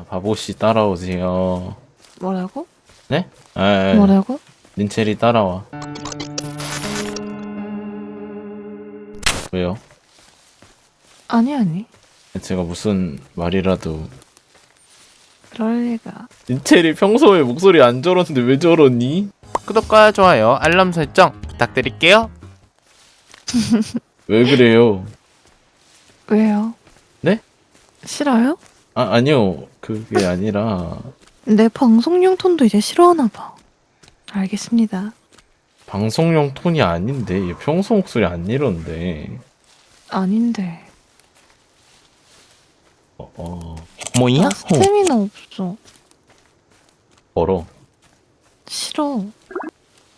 자, 바보씨 따라오세요. 뭐라고? 네? 아, 뭐라고? 린첼이 따라와. 왜요? 아니 아니 제가 무슨 말이라도 그럴 리가 린첼이 평소에 목소리 안 저러는데 왜 저러니? 구독과 좋아요, 알람 설정 부탁드릴게요. 왜 그래요? 왜요? 네? 싫어요? 아 아니요. 그게 아니라. 내 방송용 톤도 이제 싫어하나 봐. 알겠습니다. 방송용 톤이 아닌데? 얘 평소 목소리 안 이런데. 아닌데. 어, 어. 뭐야? 나 스태미나 없어. 걸어. 싫어.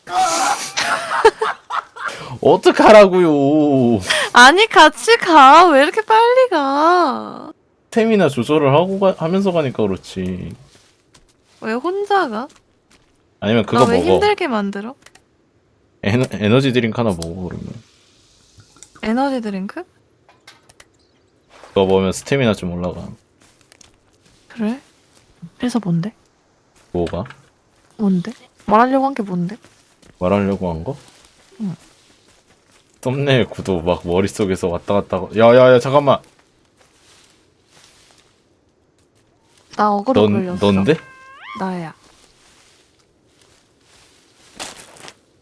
어떡하라고요? 아니 같이 가. 왜 이렇게 빨리 가? 스태미나 조절을 하고 가, 하면서 가니까 그렇지 왜 혼자 가? 아니면 그거 나 왜 먹어 힘들게 만들어? 에너, 에너지 드링크 하나 먹어 그러면 에너지 드링크? 그거 먹으면 스태미나 좀 올라가 그래? 그래서 뭔데? 뭐가? 뭔데? 말하려고 한 게 뭔데? 말하려고 한 거? 응. 썸네일 구도 막 머릿속에서 왔다 갔다 야야야 잠깐만 나 어그로 넌, 걸렸어 넌데? 나야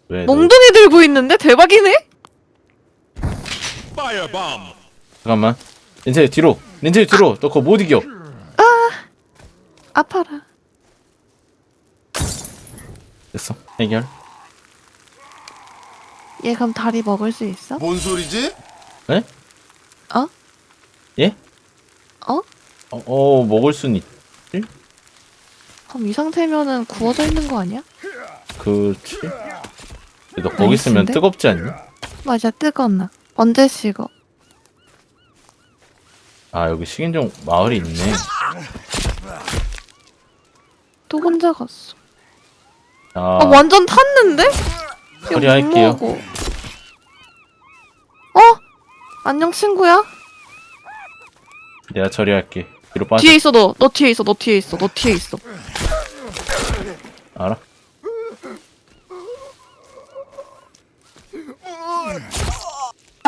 왜? 너- 몽둥이 들고 있는데 대박이네? 잠깐만 닌체 뒤로 닌체 뒤로 너 그거 못 이겨 아파라 됐어 해결 얘 그럼 다리 먹을 수 있어? 뭔 소리지? 네? 어? 예? 어? 어, 어 먹을 순 있... 그럼 이 상태면은 구워져 있는 거 아니야? 그치 너 거기 있으면 나이스인데? 뜨겁지 않니? 맞아 뜨거나 언제 식어? 아 여기 식인종 마을이 있네 또 혼자 갔어 아 아 완전 탔는데? 이거 처리할게요. 먹어. 어? 안녕 친구야? 내가 처리할게 뒤로 빠져 뒤에 있어 너. 너 뒤에 있어. 너 뒤에 있어. 너 뒤에 있어. 알아?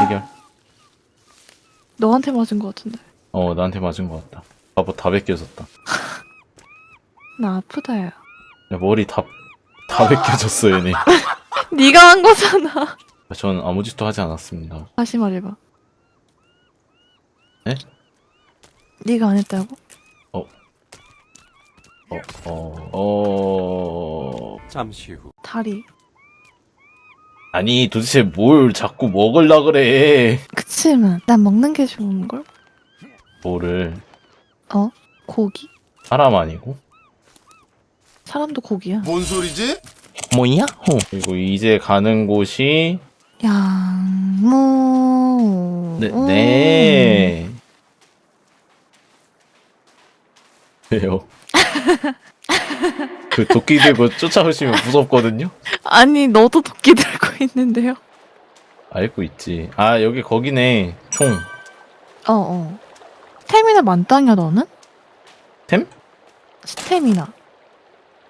해결 너한테 맞은 거 같은데. 어 나한테 맞은 것 같다 바보 다 벗겨졌다 나 아프다 야. 야 머리 다, 다 벗겨졌어 얘네 네가 한 거잖아. 전 아무 짓도 하지 않았습니다 다시 말해봐. 네? 네가 안 했다고? 어, 어, 어... 잠시 후. 다리. 아니 도대체 뭘 자꾸 먹을라 그래 그치만 난 먹는 게 좋은 걸. 뭐를 어? 고기? 사람 아니고? 사람도 고기야. 뭔 소리지? 뭐야? 호. 그리고 이제 가는 곳이 양무. 네, 음. 네. 왜요? 그 도끼 들고 쫓아오시면 무섭거든요? 아니 너도 도끼 들고 있는데요. 알고 있지. 아, 여기 거기네. 총. 어 어. 스태미나 만땅이야 너는? 템? 스태미나.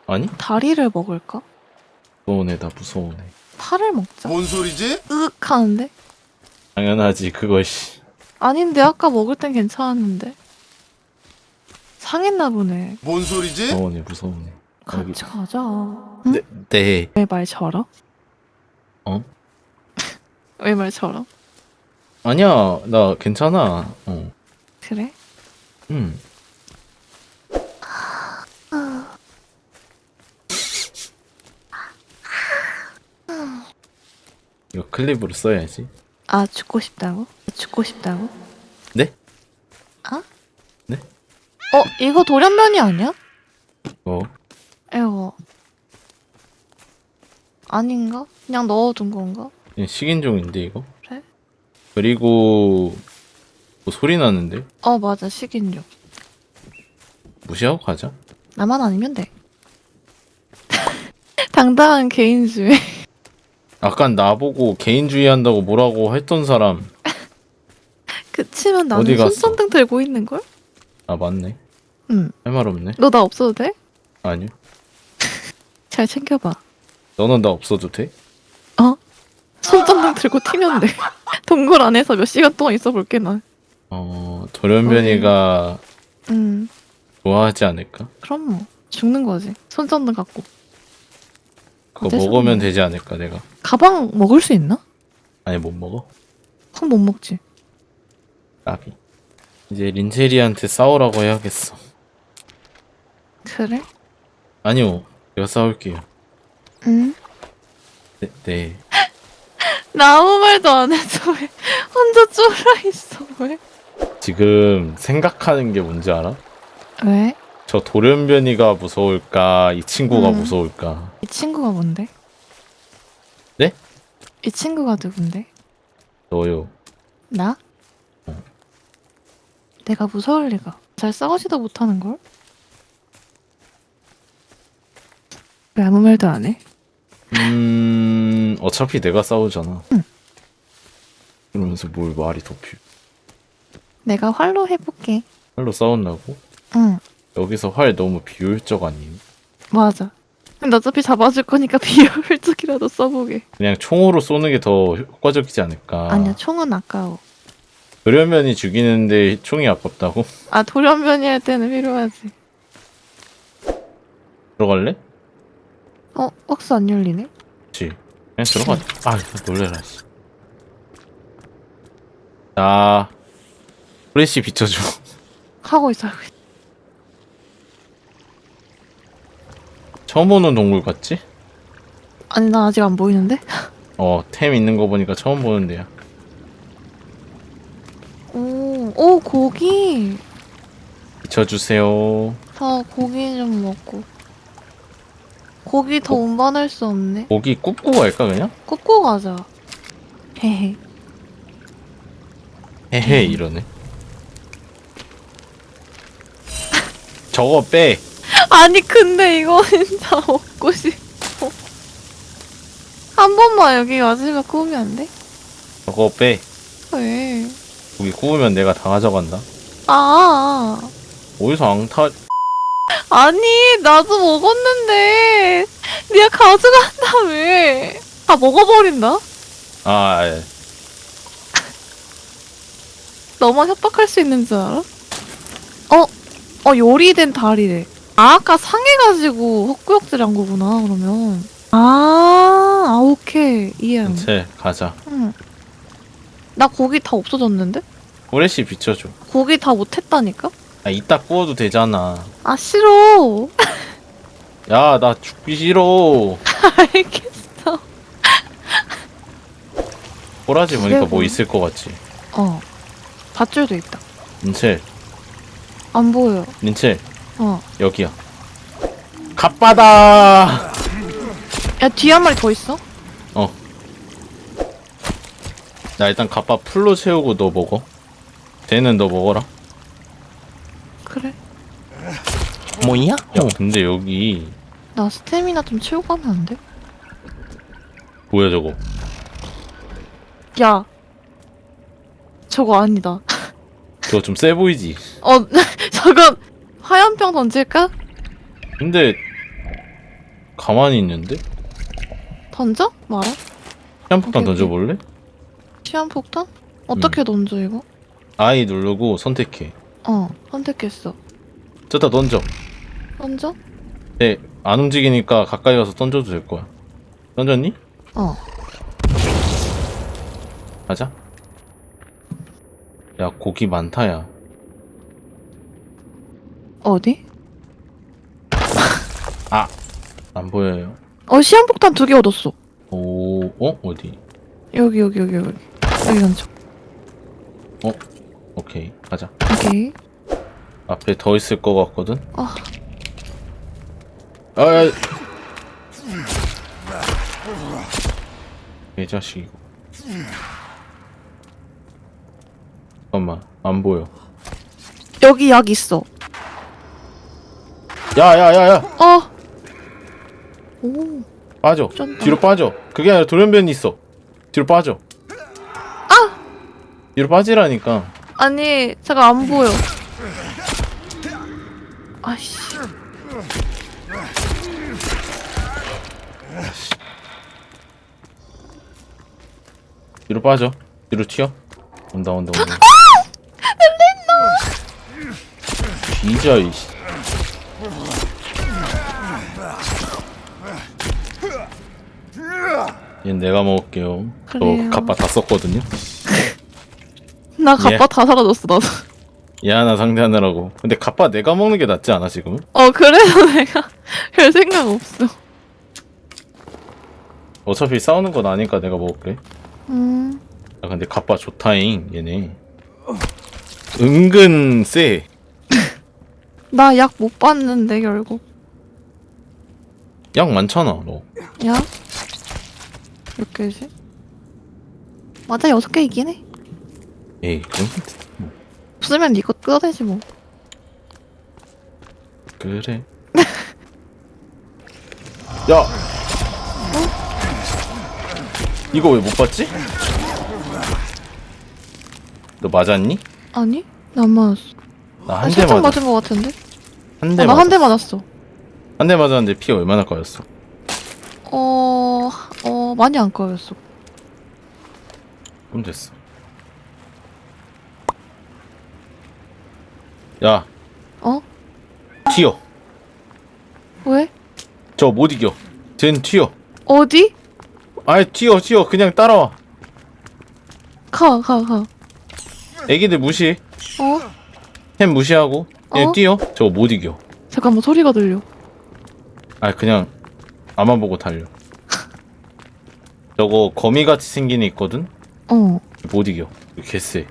아니? 다리를 먹을까? 무서운 애다, 무서운 애. 팔을 먹자. 뭔 소리지? 으윽 하는데? 당연하지, 그것이. 아닌데 아까 먹을 땐 괜찮았는데. 상했나 보네. 뭔 소리지? 무서운 애. 여기. 같이 가자. 네, 네. 왜 말 절어? 어? 왜 말 절어? 아니야, 나 괜찮아. 어. 그래? 음. 이거 클립으로 써야지. 아 죽고 싶다고? 죽고 싶다고? 네? 아? 네? 어 이거 돌연변이 아니야? 어. 에어. 아닌가? 그냥 넣어둔 건가? 이거 식인종인데, 이거? 그래? 그리고, 뭐 소리 나는데? 어 맞아 식인종. 무시하고 가자. 나만 아니면 돼. 당당한 개인주의. 아까 나보고 개인주의 한다고 뭐라고 했던 사람. 그치만 나는 어디 갔어? 손전등 들고 있는 걸? 아, 맞네. 응. 할 말 없네. 너 나 없어도 돼? 아니요. 잘 챙겨봐. 너는 나 없어도 돼? 손전등 들고 튀면 돼. 동굴 안에서 몇 시간 동안 있어 볼게 난. 어, 돌연변이가 음. 좋아하지 않을까? 그럼 뭐 죽는 거지. 손전등 갖고. 그거 어쩔 수 먹으면. 되지 않을까, 내가? 가방 먹을 수 있나? 아니, 못 먹어. 그럼 못 먹지. 나비. 이제 린체리한테 싸우라고 해야겠어. 그래? 아니요, 제가 싸울게요. 응. 네, 네. 나 아무 말도 안 해서 왜 혼자 쫄아 있어 왜? 지금 생각하는 게 뭔지 알아? 왜? 저 돌연변이가 무서울까, 이 친구가 음. 무서울까? 이 친구가 뭔데? 네? 이 친구가 누군데? 너요. 나? 어. 내가 무서울 리가. 잘 싸우지도 못하는 걸? 왜 아무 말도 안 해? 음, 어차피 내가 싸우잖아. 응. 그러면서 뭘 말이 더 필요. 내가 활로 해볼게. 활로 싸운다고? 응, 여기서 활 너무 비효율적 아님? 맞아. 근데 어차피 잡아줄 거니까 비효율적이라도 써보게. 그냥 총으로 쏘는 게 더 효과적이지 않을까? 아니야, 총은 아까워. 돌연변이 죽이는데 총이 아깝다고? 아, 돌연변이 할 때는 필요하지. 들어갈래? 어, 박스 안 열리네? 그치. 그냥 들어가. 아, 놀래라, 씨. 자, 프레쉬 비춰줘. 하고 있어, 하고 있어. 처음 보는 동굴 같지? 아니, 나 아직 안 보이는데? 어, 템 있는 거 보니까 처음 보는데요. 오, 오, 고기. 비춰주세요. 저 고기 좀 먹고. 고기 더 운반할 수 없네. 고기 굽고 갈까, 그냥? 굽고 가자. 헤헤. 헤헤, 이러네. 저거 빼. 아니 근데 이거 진짜 먹고 싶어. 한 번만 여기 마지막 구우면 안 돼? 저거 빼. 왜? 고기 구우면 내가 다 가져간다. 아 어디서 앙탈, 아니 나도 먹었는데 네가 가져간다며. 다 먹어버린다. 아, 예. 너만 협박할 수 있는 줄 알아? 어? 어 요리된 다리래. 아 아까 상해가지고 헛구역질 한 거구나 그러면. 아, 아 오케이 이해한. 전체 가자. 응. 나 고기 다 없어졌는데? 프레쉬 비춰줘. 고기 다 못했다니까? 아, 이따 구워도 되잖아. 아 싫어. 야, 나 죽기 싫어. 알겠어. 꼬라지 보니까 뭐 그래, 있을 것 같지. 어. 밧줄도 있다. 린첼, 안 보여. 린첼, 어. 여기야. 갓바다! 야 뒤에 한 마리 더 있어? 나 일단 갓바 풀로 채우고 너 먹어. 쟤는 너 먹어라. 그래. 뭐야? 야, 근데 여기 나 스태미나 좀 채우고 가면 안 돼? 뭐야 저거? 야. 저거 아니다. 저거 좀 세 보이지? 어, 저건 화염병 던질까? 근데 가만히 있는데? 던져? 말아. 시한폭탄 오케이, 던져볼래? 시한폭탄? 어떻게 던져 이거? I 누르고 선택해. 어, 선택했어. 저다 던져. 던져? 네, 안 움직이니까 가까이 가서 던져도 될 거야. 던졌니? 어. 가자. 야, 고기 많다, 야. 어디? 안 보여요. 어, 시한폭탄 두 개 얻었어. 오, 어? 어디? 여기, 여기, 여기, 여기. 여기 던져. 오케이, 가자. 오케이. 앞에 더 있을 것 같거든? 아, 아, 야. 이 자식이고. 잠깐만, 안 보여. 여기 약 있어. 야, 야, 야, 야! 어. 오. 빠져. 쩐다. 뒤로 빠져. 그게 아니라 돌연변이 있어. 뒤로 빠져. 아! 뒤로 빠지라니까. 아니, 제가 안 보여. 아씨. 뒤로 빠져. 뒤로 튀어. 온다 온다 온다. 뒤져 이씨. 얘 내가 먹을게요. 그래요. 저 갑바 다 썼거든요. 나 갑바 예. 다 사라졌어 나도. 얘 하나 상대하느라고. 근데 갑바 내가 먹는 게 낫지 않아 지금? 어 그래서 내가 별 생각 없어. 어차피 싸우는 건 아니까 내가 먹을게. 음. 야 근데 갑바 좋다잉 얘네. 은근 쎄. 나약 못 봤는데 결국. 약 많잖아 너. 야? 몇 개지? 맞아 여섯 개이긴 해. 에이 그럼 없으면 이거 뜯어내지 뭐. 그래. 야. 이거 왜 못 봤지? 너 맞았니? 아니? 나 안 맞았어. 나나한대 살짝 맞았. 맞은 거 같은데? 한대 어, 나한 대 맞았어. 맞았어. 한 대 맞았는데 피 얼마나 까였어? 어, 어, 많이 안 까였어. 그럼 됐어. 야, 어? 튀어. 왜? 저 못 이겨. 쟨 튀어. 어디? 아이 튀어 튀어 그냥 따라와. 가, 가, 가. 애기들 무시. 어? 햄 무시하고 그냥 어? 뛰어. 저거 못 이겨. 잠깐만, 소리가 들려. 아 그냥 앞만 보고 달려. 저거 거미같이 생긴 애 있거든? 어, 못 이겨. 개쎄.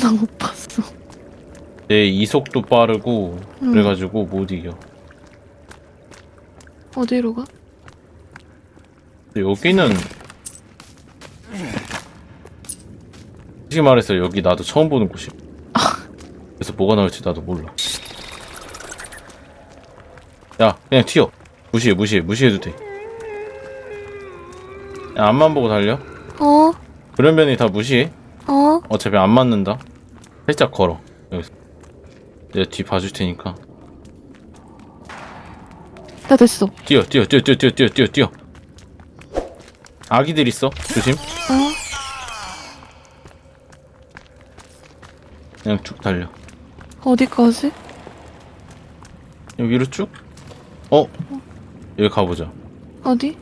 나 못 봤어. 내 이속도 빠르고 음. 그래가지고 못 이겨. 어디로 가? 여기는 솔직히 말해서 여기 나도 처음 보는 곳이야. 그래서 뭐가 나올지 나도 몰라. 야 그냥 튀어. 무시해 무시해 무시해도 돼. 야 앞만 보고 달려. 어? 그러면이 다 무시해. 어? 어차피 안 맞는다. 살짝 걸어. 여기서. 내가 뒤 봐줄 테니까. 나 됐어. 뛰어, 뛰어, 뛰어, 뛰어, 뛰어, 뛰어, 뛰어, 뛰어. 아기들 있어. 조심. 어? 그냥 쭉 달려. 어디까지? 여기 위로 쭉. 어? 여기 가보자. 어디?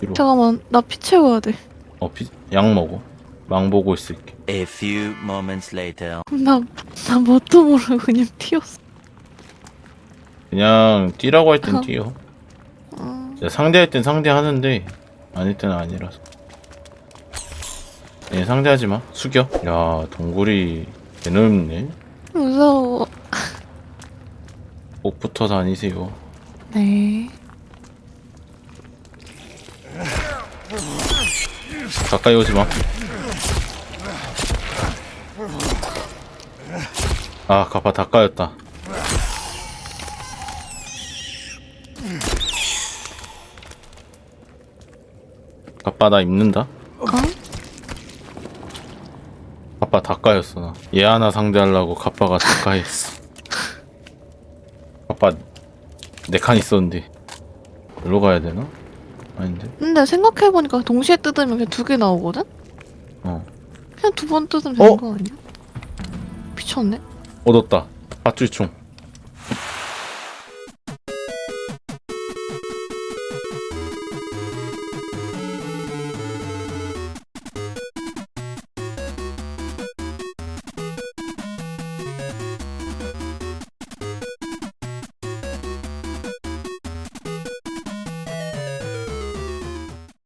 위로. 잠깐만, 나 피 채워야 돼. 어, 비, 약 먹어. 망 보고 있을게. A few moments later. 나, 나 뭣도 모르고 그냥 튀었어. 그냥 뛰라고 할 땐 어. 뛰어. 상대할 땐 상대하는데 아닐 때는 아니라서. 얘 상대하지 마. 숙여. 야, 동굴이 개넓네. 무서워. 꼭 붙어 다니세요. 네. 가까이 오지 마. 아, 가파 다 까였다. 가빠 나 입는다. 어? 가빠 다 까였어 나. 얘 하나 상대하려고 다 까였어. 가빠 네 칸 있었는데. 일로 가야 되나? 아닌데. 근데 생각해보니까 동시에 뜯으면 그냥 두 개 나오거든? 어. 그냥 두 번 뜯으면 되는 어? 거 아니야? 미쳤네? 얻었다. 밧줄총.